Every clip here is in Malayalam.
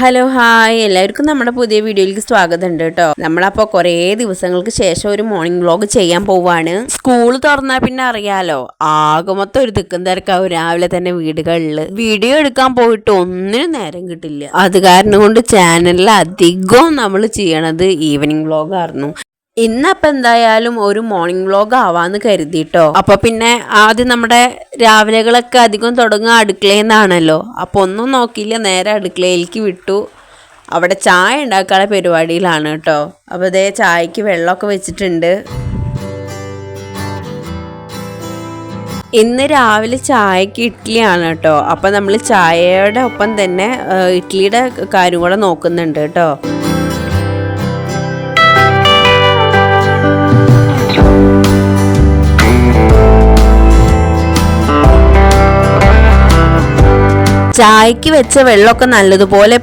Hello hi. എല്ലാവർക്കും നമ്മുടെ പുതിയ വീഡിയോയിലേക്ക് സ്വാഗതം ഉണ്ട് കേട്ടോ. നമ്മളപ്പോൾ കുറേ ദിവസങ്ങൾക്ക് ശേഷം ഒരു മോർണിംഗ് വ്ലോഗ് ചെയ്യാൻ പോവാണ്. സ്കൂൾ തുറന്നാൽ പിന്നെ അറിയാലോ ആകെ മൊത്തം ഒരു തിക്കും തിരക്കാവും രാവിലെ തന്നെ വീടുകളിൽ വീഡിയോ എടുക്കാൻ പോയിട്ട് ഒന്നിനും നേരം കിട്ടില്ല. അത് കാരണം കൊണ്ട് ചാനലിൽ അധികവും നമ്മൾ ചെയ്യണത് ഈവനിങ് വ്ലോഗായിരുന്നു ഇന്നപ്പം എന്തായാലും ഒരു മോർണിംഗ് വ്ലോഗ് ആവാന്ന് കരുതിട്ടോ. അപ്പൊ പിന്നെ ആദ്യം നമ്മുടെ രാവിലെകളൊക്കെ അധികം തുടങ്ങുക അടുക്കളയിൽ അപ്പൊ ഒന്നും നോക്കിയില്ല നേരെ അടുക്കളയിലേക്ക് വിട്ടു. അവിടെ ചായ ഉണ്ടാക്കാനുള്ള പരിപാടിയിലാണ് കേട്ടോ അപ്പോൾ ഇതേ ചായക്ക് വെള്ളമൊക്കെ വെച്ചിട്ടുണ്ട്. ഇന്ന് രാവിലെ ചായക്ക് ഇഡ്ഡലിയാണ് കേട്ടോ അപ്പം നമ്മൾ ചായയുടെ ഒപ്പം തന്നെ ഇഡ്ഡലിയുടെ കാര്യം കൂടെ നോക്കുന്നുണ്ട് കേട്ടോ ചായക്ക് വെച്ച വെള്ളമൊക്കെ നല്ലതുപോലെ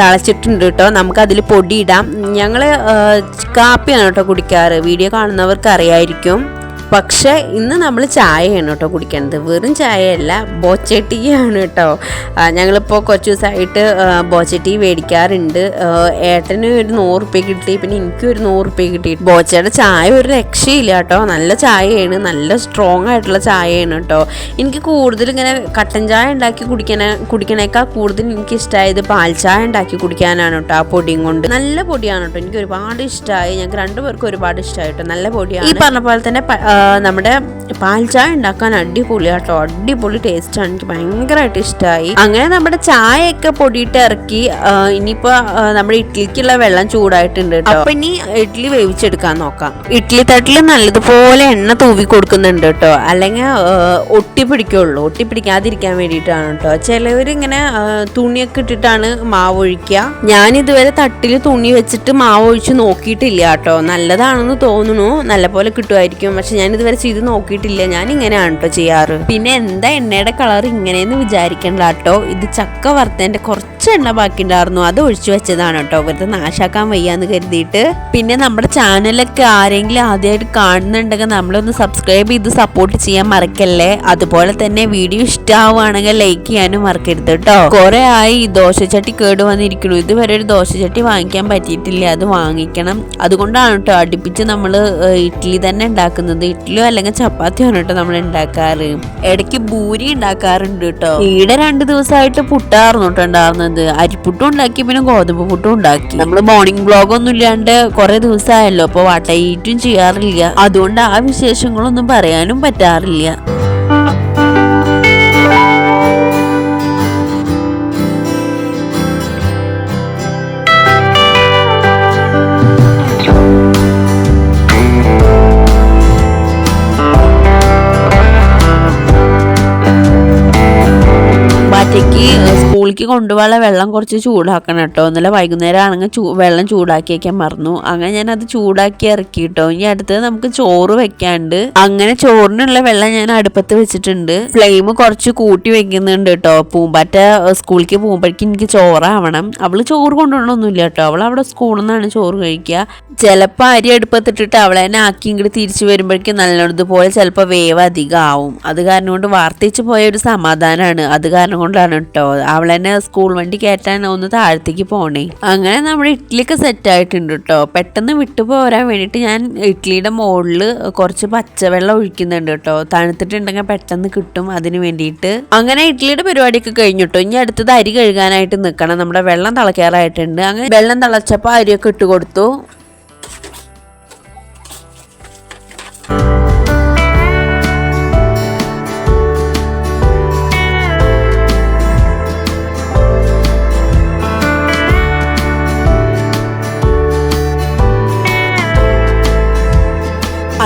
തളച്ചിട്ടുണ്ട് കേട്ടോ നമുക്ക് അതിൽ പൊടി ഇടാം ഞങ്ങൾ കാപ്പിയാണ് കേട്ടോ കുടിക്കാറ്. വീഡിയോ കാണുന്നവർക്ക് അറിയായിരിക്കും പക്ഷേ ഇന്ന് നമ്മൾ ചായയാണ് കേട്ടോ കുടിക്കേണ്ടത് വെറും ചായയല്ല ബോച്ചട്ടിയാണ് കേട്ടോ. ആ, ഞങ്ങളിപ്പോൾ കുറച്ച് ദിവസമായിട്ട് ബോച്ചട്ടി മേടിക്കാറുണ്ട്. ആ, ഏട്ടന് ഒരു നൂറ് റുപ്യ കിട്ടി പിന്നെ എനിക്കും ഒരു നൂറ് റുപ്യ കിട്ടി. ബോച്ചയുടെ ചായ ഒരു രക്ഷയില്ല കേട്ടോ. നല്ല ചായയാണ് നല്ല സ്ട്രോങ് ആയിട്ടുള്ള ചായയാണ് കേട്ടോ. എനിക്ക് കൂടുതൽ ഇങ്ങനെ കട്ടൻ ചായ ഉണ്ടാക്കി കുടിക്കണ കുടിക്കണേക്കാൾ കൂടുതൽ എനിക്ക് ഇഷ്ടമായത് പാൽ ചായ ഉണ്ടാക്കി കുടിക്കാനാണ് കേട്ടോ ആ പൊടിയും കൊണ്ട്. നല്ല പൊടിയാണ് കേട്ടോ. എനിക്ക് ഒരുപാട് ഇഷ്ടമായി ഞങ്ങൾക്ക് രണ്ടുപേർക്കും ഒരുപാട് ഇഷ്ടമായി കേട്ടോ. നല്ല പൊടിയാണ്. ഈ പറഞ്ഞ പോലെ തന്നെ നമ്മുടെ പാൽ ചായ ഉണ്ടാക്കാൻ അടിപൊളി കേട്ടോ. അടിപൊളി ആണ്. എനിക്ക് ഭയങ്കരമായിട്ട് ഇഷ്ടമായി അങ്ങനെ നമ്മുടെ ചായയൊക്കെ പൊടിയിട്ട് ഇറക്കി ഇനിയിപ്പോ നമ്മുടെ ഇഡ്ഡലിക്കുള്ള വെള്ളം ചൂടായിട്ടുണ്ട് അപ്പൊ ഇനി ഇഡ്ഡലി വേവിച്ചെടുക്കാൻ നോക്കാം. ഇഡ്ഡലി തട്ടിൽ നല്ലതുപോലെ എണ്ണ തൂവി കൊടുക്കുന്നുണ്ട് കേട്ടോ. അല്ലെങ്കിൽ ഒട്ടി പിടിക്കുള്ളൂ. ഒട്ടി വേണ്ടിയിട്ടാണ് കേട്ടോ. ചിലവർ ഇങ്ങനെ തുണിയൊക്കെ ഇട്ടിട്ടാണ് മാവ് ഒഴിക്കുക. ഞാൻ ഇതുവരെ തട്ടിൽ തുണി വെച്ചിട്ട് മാവ് ഒഴിച്ച് നോക്കിയിട്ടില്ല കേട്ടോ. നല്ലതാണെന്ന് തോന്നുന്നു. നല്ലപോലെ കിട്ടുമായിരിക്കും. പക്ഷെ ഞാൻ ഇതുവരെ ചെയ്ത് നോക്കിയിട്ടില്ല. ഞാൻ ഇങ്ങനെയാണ് കേട്ടോ ചെയ്യാറ്. പിന്നെ എന്താ എണ്ണയുടെ കളർ ഇങ്ങനെയെന്ന് വിചാരിക്കണ്ട കേട്ടോ ഇത് ചക്ക വറുത്തതിന്റെ കുറച്ച് എണ്ണ ബാക്കി ഉണ്ടായിരുന്നു അത് ഒഴിച്ചു വെച്ചതാണ് കേട്ടോ വെറുതെ നാശാക്കാൻ വയ്യാന്ന് കരുതിയിട്ട്. പിന്നെ നമ്മുടെ ചാനലൊക്കെ ആരെങ്കിലും ആദ്യമായിട്ട് കാണുന്നുണ്ടെങ്കിൽ നമ്മളൊന്ന് സബ്സ്ക്രൈബ് ചെയ്ത് സപ്പോർട്ട് ചെയ്യാൻ മറക്കല്ലേ? അതുപോലെ തന്നെ വീഡിയോ ഇഷ്ടമാവുകയാണെങ്കിൽ ലൈക്ക് ചെയ്യാനും മറക്കരുത് കേട്ടോ കുറെ ആയി ദോശച്ചട്ടി കേട് വന്നിരിക്കുന്നു. ഇതുവരെ ഒരു ദോശച്ചട്ടി വാങ്ങിക്കാൻ പറ്റിയിട്ടില്ല. അത് വാങ്ങിക്കണം. അതുകൊണ്ടാണ് കേട്ടോ അടുപ്പിച്ച് നമ്മൾ ഇഡ്ഡലി തന്നെ ഉണ്ടാക്കുന്നത്. ഇഡ്ഡലിയോ അല്ലെങ്കിൽ ചപ്പാത്തിയോ ആണ് കേട്ടോ നമ്മൾ ഉണ്ടാക്കാറ്. ഇടയ്ക്ക് ഭൂരി ഉണ്ടാക്കാറുണ്ട് കേട്ടോ. ഈടെ രണ്ട് ദിവസമായിട്ട് പുട്ടായിരുന്നു കേട്ടോ അരിപ്പുട്ടും ഉണ്ടാക്കി പിന്നെ ഗോതമ്പ് പുട്ടും ഉണ്ടാക്കി. നമ്മൾ മോർണിംഗ് ബ്ലോഗ് ഒന്നും ഇല്ലാണ്ട് കുറെ ദിവസമായല്ലോ അപ്പൊ വട്ടയിട്ടും ചെയ്യാറില്ല. അതുകൊണ്ട് ആ വിശേഷങ്ങളൊന്നും പറയാനും പറ്റാറില്ല. സ്കൂളിലേക്ക് കൊണ്ടുപോകാനുള്ള വെള്ളം കുറച്ച് ചൂടാക്കണം കേട്ടോ. ഇന്നലെ വൈകുന്നേരം ആണെങ്കിൽ ചൂ വെള്ളം ചൂടാക്കി വയ്ക്കാൻ മറന്നു. അങ്ങനെ ഞാൻ അത് ചൂടാക്കി ഇറക്കി കേട്ടോ. ഇനി അടുത്തത് നമുക്ക് ചോറ് വെക്കാണ്ട് അങ്ങനെ ചോറിനുള്ള വെള്ളം ഞാൻ അടുപ്പത്ത് വെച്ചിട്ടുണ്ട്. ഫ്ലെയിം കുറച്ച് കൂട്ടി വെക്കുന്നുണ്ട് കേട്ടോ. പൂമ്പാറ്റ സ്കൂളിലേക്ക് പോകുമ്പോഴേക്കും എനിക്ക് ചോറാവണം. അവൾ ചോറ് കൊണ്ടുപോകണമൊന്നുമില്ല കേട്ടോ. അവൾ അവിടെ സ്കൂളിൽ നിന്നാണ് ചോറ് കഴിക്കുക. ചിലപ്പോൾ അരി അടുപ്പത്തിട്ടിട്ട് അവളെ തന്നെ ആക്കി ഇങ്ങോട്ട് തിരിച്ചു വരുമ്പോഴേക്കും നല്ലതുപോലെ ചിലപ്പോൾ വേവ് അധികം ആവും അത് കാരണം കൊണ്ട് വാർത്തിച്ച് പോയ ഒരു സമാധാനമാണ്. അത് കാരണം കൊണ്ടാണ് കേട്ടോ. അവളെന്നെ സ്കൂൾ വണ്ടി കയറ്റാൻ ഒന്ന് താഴത്തേക്ക് പോണേ. അങ്ങനെ നമ്മുടെ ഇഡ്ഡലിയൊക്കെ സെറ്റ് ആയിട്ടുണ്ട് കേട്ടോ പെട്ടെന്ന് വിട്ടു പോരാൻ വേണ്ടിയിട്ട് ഞാൻ ഇഡ്ഡലിയുടെ മുകളിൽ കുറച്ച് പച്ചവെള്ളം ഒഴിക്കുന്നുണ്ട് കേട്ടോ തണുത്തിട്ടുണ്ടെങ്കിൽ പെട്ടെന്ന് കിട്ടും അതിന് വേണ്ടിയിട്ട്. അങ്ങനെ ഇഡ്ഡലിയുടെ പരിപാടിയൊക്കെ കഴിഞ്ഞു കേട്ടോ ഇനി അടുത്തത് അരി കഴുകാനായിട്ട് നിൽക്കണം നമ്മുടെ വെള്ളം തിളയ്ക്കാറായിട്ടുണ്ട്. അങ്ങനെ വെള്ളം തിളച്ചപ്പോൾ അരിയൊക്കെ ഇട്ട് കൊടുത്തു.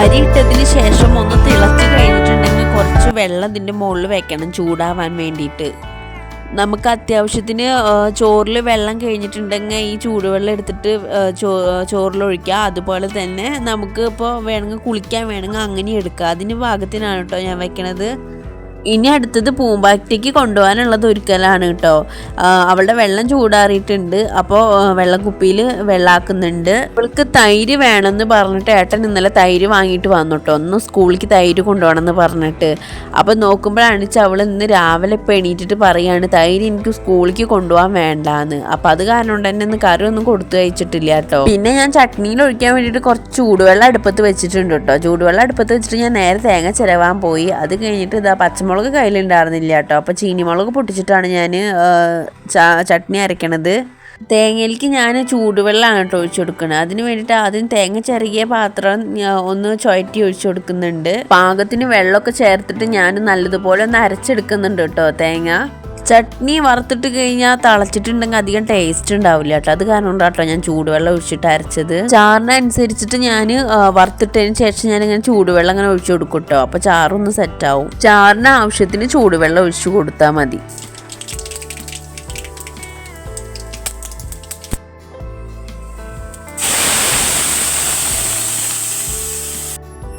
അരി ഇട്ടതിന് ശേഷം ഒന്ന് തിളച്ച് കഴിഞ്ഞിട്ടുണ്ടെങ്കിൽ കുറച്ച് വെള്ളം ഇതിന്റെ മുകളിൽ വെക്കണം ചൂടാവാൻ വേണ്ടിയിട്ട്. നമുക്ക് അത്യാവശ്യത്തിന് ചോറിൽ വെള്ളം കഴിഞ്ഞിട്ടുണ്ടെങ്കിൽ ഈ ചൂടുവെള്ളം എടുത്തിട്ട് ചോ ചോറിലൊഴിക്കുക അതുപോലെ തന്നെ നമുക്ക് ഇപ്പോൾ വേണമെങ്കിൽ കുളിക്കാൻ വേണമെങ്കിൽ അങ്ങനെ എടുക്കുക. അതിന് പാകത്തിനാണ് കേട്ടോ ഞാൻ വെക്കണത്. ഇനി അടുത്തത് പൂമ്പാറ്റയ്ക്ക് കൊണ്ടുപോകാനുള്ളത് ഒരുക്കലാണ് കേട്ടോ. അവളുടെ വെള്ളം ചൂടാറിയിട്ടുണ്ട്. അപ്പോൾ വെള്ളം കുപ്പിയിൽ വെള്ളാക്കുന്നുണ്ട്. അവൾക്ക് തൈര് വേണമെന്ന് പറഞ്ഞിട്ട് ഏട്ടൻ ഇന്നലെ തൈര് വാങ്ങിയിട്ട് വന്നു കേട്ടോ. ഒന്ന് സ്കൂളിലേക്ക് തൈര് കൊണ്ടുപോകണമെന്ന് പറഞ്ഞിട്ട്. അപ്പോൾ നോക്കുമ്പോഴാണ് അവൾ ഇന്ന് രാവിലെ ഇപ്പം എണീറ്റിട്ട് പറയാണ് തൈര് എനിക്ക് സ്കൂളിലേക്ക് കൊണ്ടുപോകാൻ വേണ്ടാന്ന്. അപ്പോൾ അത് കാരണം കൊണ്ട് തന്നെ ഇന്ന് കറി ഒന്നും കൊടുത്തു കഴിച്ചിട്ടില്ല കേട്ടോ. പിന്നെ ഞാൻ ചട്നിയിൽ ഒഴിക്കാൻ വേണ്ടിയിട്ട് കുറച്ച് ചൂടുവെള്ളം അടുപ്പത്ത് വെച്ചിട്ടുണ്ട് കേട്ടോ. ചൂടുവെള്ളം അടുപ്പത്ത് വെച്ചിട്ട് ഞാൻ നേരെ തേങ്ങ ചിലവാൻ പോയി. അത് കഴിഞ്ഞിട്ട് ഇതാ പച്ചമുളക് കയ്യിലുണ്ടായിരുന്നില്ല കേട്ടോ. അപ്പോൾ ചീനിമുളക് പൊട്ടിച്ചിട്ടാണ് ഞാൻ ചട്നി അരയ്ക്കണത് തേങ്ങയിലേക്ക് ഞാൻ ചൂടുവെള്ളമാണ് കേട്ടോ ഒഴിച്ചു കൊടുക്കുന്നത് അതിന് വേണ്ടിയിട്ട് ആദ്യം തേങ്ങ ചെറിയ പാത്രം ഒന്ന് ചുഴറ്റി ഒഴിച്ചു കൊടുക്കുന്നുണ്ട്. പാകത്തിന് വെള്ളമൊക്കെ ചേർത്തിട്ട് ഞാൻ നല്ലതുപോലെ ഒന്ന് അരച്ചെടുക്കുന്നുണ്ട് കേട്ടോ തേങ്ങ. ചട്നി വറുത്തിട്ട് കഴിഞ്ഞാൽ തളച്ചിട്ടുണ്ടെങ്കിൽ അധികം ടേസ്റ്റ് ഉണ്ടാവില്ല കേട്ടോ. അത് കാരണം കൊണ്ടാട്ടോ ഞാൻ ചൂടുവെള്ളം ഒഴിച്ചിട്ട് അരച്ചത്. ചാറിനനുസരിച്ചിട്ട് ഞാൻ വറുത്തിട്ടതിന് ശേഷം ഞാൻ ഇങ്ങനെ ചൂടുവെള്ളം അങ്ങനെ ഒഴിച്ചു കൊടുക്കും കേട്ടോ. അപ്പോൾ ചാറൊന്ന് സെറ്റാവും ചാറിന് ആവശ്യത്തിന് ചൂടുവെള്ളം ഒഴിച്ചു കൊടുത്താൽ മതി.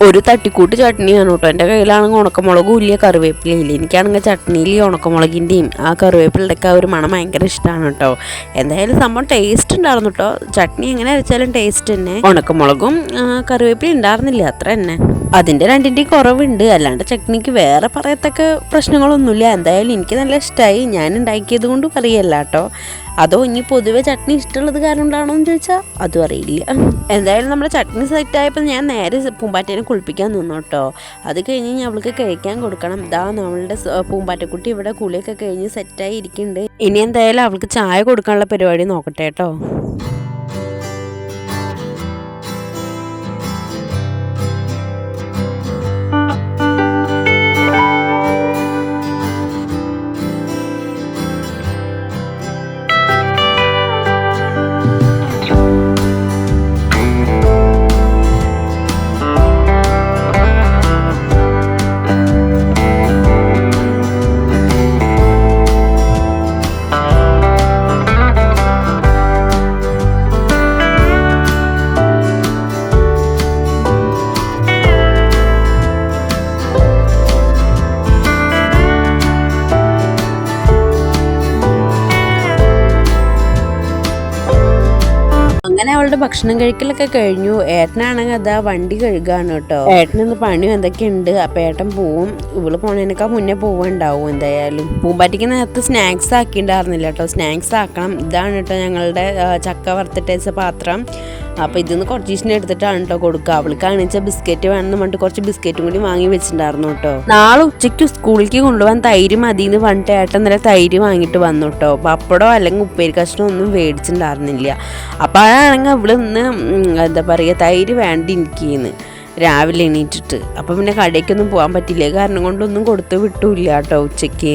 ഒരു തട്ടിക്കൂട്ട് ചട്നിയാണ് കേട്ടോ. എന്റെ കയ്യിലാണെങ്കിൽ ഉണക്കമുളകും ഇല്ല? കറിവേപ്പിലയില്ല എനിക്കാണെങ്കിൽ ചട്നിയിൽ ഉണക്കമുളകിന്റെയും ആ കറിവേപ്പിലയുടെയൊക്കെ ആ ഒരു മണം ഭയങ്കര ഇഷ്ടമാണ് കേട്ടോ. എന്തായാലും സംഭവം ടേസ്റ്റ് ഉണ്ടായിരുന്നു കേട്ടോ. ചട്നി എങ്ങനെ അരച്ചാലും ടേസ്റ്റ് തന്നെ. ഉണക്കമുളകും കറിവേപ്പില ഉണ്ടായിരുന്നില്ല? അത്ര തന്നെ. അതിന്റെ രണ്ടിന്റെയും കുറവുണ്ട്. അല്ലാണ്ട് ചട്നിക്ക് വേറെ പറയത്തക്ക പ്രശ്നങ്ങളൊന്നുമില്ല. എന്തായാലും എനിക്ക് നല്ല ഇഷ്ടമായി ഞാൻ ഉണ്ടാക്കിയത് കൊണ്ട് പറയല്ല കേട്ടോ. അതോ ഇനി പൊതുവെ ചട്നി ഇഷ്ടമുള്ളത് കാരണം കൊണ്ടാണോ എന്ന് ചോദിച്ചാൽ അതും അറിയില്ല. എന്തായാലും നമ്മുടെ ചട്നി സെറ്റായപ്പോൾ ഞാൻ നേരെ പൂമ്പാറ്റേനെ കുളിപ്പിക്കാൻ നിന്നു കേട്ടോ. അത് കഴിഞ്ഞ് ഞാൻ അവൾക്ക് കഴിക്കാൻ കൊടുക്കണം. ഇതാ നമ്മളുടെ പൂമ്പാറ്റക്കുട്ടി ഇവിടെ കുളിയൊക്കെ കഴിഞ്ഞ് സെറ്റായി ഇരിക്കുന്നുണ്ട് ഇനി എന്തായാലും അവൾക്ക് ചായ കൊടുക്കാനുള്ള പരിപാടി നോക്കട്ടെ കേട്ടോ. അങ്ങനെ അവളുടെ ഭക്ഷണം കഴിക്കലൊക്കെ കഴിഞ്ഞു. ഏട്ടനാണെങ്കിൽ അതാ വണ്ടി കഴുകാണ് കേട്ടോ. ഏട്ടനിന്ന് പണിയും എന്തൊക്കെയുണ്ട്? അപ്പൊ ഏട്ടൻ പോവും. ഇവൾ പോണേനേക്കാൾ മുന്നേ പോവുണ്ടാവും എന്തായാലും. പൂമ്പാറ്റിക്ക് നേരത്തെ സ്നാക്സ് ആക്കിണ്ടായിരുന്നില്ല കേട്ടോ. സ്നാക്സ് ആക്കണം. ഇതാണ് കേട്ടോ ഞങ്ങളുടെ ചക്ക വറുത്തിട്ടേച്ച പാത്രം. അപ്പൊ നിന്ന് കുറച്ച് ദിവസം എടുത്തിട്ടാണ് കേട്ടോ കൊടുക്കുക അവൾക്ക് കാണിച്ച ബിസ്ക്കറ്റ് വേണമെന്ന് പറഞ്ഞിട്ട് കുറച്ച് ബിസ്ക്കറ്റും കൂടി വാങ്ങി വെച്ചിട്ടുണ്ടായിരുന്നു കേട്ടോ നാളെ ഉച്ചയ്ക്ക് സ്കൂളിലേക്ക് കൊണ്ടുപോകാൻ തൈര് മതി എന്ന് പറഞ്ഞിട്ട് ഏട്ടൻ നേരെ തൈര് വാങ്ങിയിട്ട് വന്നു കേട്ടോ പപ്പടോ അല്ലെങ്കിൽ ഉപ്പേരി കഷ്ണോ ഒന്നും മേടിച്ചിട്ടുണ്ടായിരുന്നില്ല. അപ്പോൾ അതാണെങ്കിൽ ഇവിടെ നിന്ന് എന്താ പറയുക തൈര് വേണ്ട എനിക്കിന്ന് രാവിലെ എണീറ്റിട്ട്. അപ്പം പിന്നെ കടയ്ക്കൊന്നും പോകാൻ പറ്റില്ല. കാരണം കൊണ്ടൊന്നും കൊടുത്ത് വിട്ടില്ല കേട്ടോ ഉച്ചയ്ക്ക്.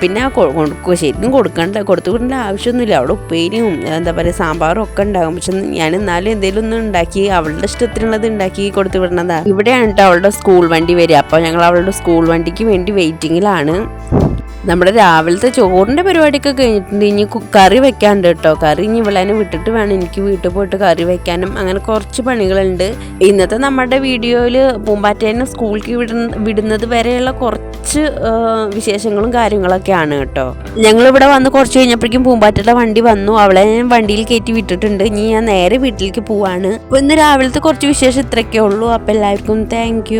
പിന്നെ കൊടുക്കുക ശരിക്കും കൊടുക്കേണ്ട കൊടുത്തു വിടേണ്ട ആവശ്യമൊന്നുമില്ല. അവിടെ ഉപ്പേരിയും എന്താ പറയുക സാമ്പാറും ഒക്കെ ഉണ്ടാകും. പക്ഷെ ഞാൻ എന്നാലും എന്തെങ്കിലും ഒന്ന് ഉണ്ടാക്കി അവളുടെ ഇഷ്ടത്തിനുള്ളത് ഉണ്ടാക്കി കൊടുത്തു വിടണതാണ് ഇവിടെയാണ് കേട്ടോ അവളുടെ സ്കൂൾ വണ്ടി വരിക. അപ്പോൾ ഞങ്ങൾ അവളുടെ സ്കൂൾ വണ്ടിക്ക് വേണ്ടി വെയിറ്റിങ്ങിലാണ് നമ്മുടെ രാവിലത്തെ ചോറിന്റെ പരിപാടിയൊക്കെ കഴിഞ്ഞിട്ടുണ്ട്. ഇനി കറി വെക്കാണ്ട് കേട്ടോ. കറി ഇനി ഇവളേനെ വിട്ടിട്ട് വേണം എനിക്ക് വീട്ടിൽ പോയിട്ട് കറി വെക്കാനും. അങ്ങനെ കുറച്ച് പണികളുണ്ട്. ഇന്നത്തെ നമ്മുടെ വീഡിയോയിൽ പൂമ്പാറ്റേനെ സ്കൂളിലേക്ക് വിടുന്ന വിടുന്നത് വരെയുള്ള കുറച്ച് വിശേഷങ്ങളും കാര്യങ്ങളൊക്കെയാണ് കേട്ടോ. ഞങ്ങളിവിടെ വന്ന് കുറച്ച് കഴിഞ്ഞപ്പോഴേക്കും പൂമ്പാറ്റയുടെ വണ്ടി വന്നു. അവളെ ഞാൻ വണ്ടിയിൽ കയറ്റി വിട്ടിട്ടുണ്ട്. ഇനി ഞാൻ നേരെ വീട്ടിലേക്ക് പോവാണ്. ഇന്ന് രാവിലത്തെ കുറച്ച് വിശേഷം ഇത്രയൊക്കെ ഉള്ളൂ. അപ്പോൾ എല്ലാവർക്കും താങ്ക്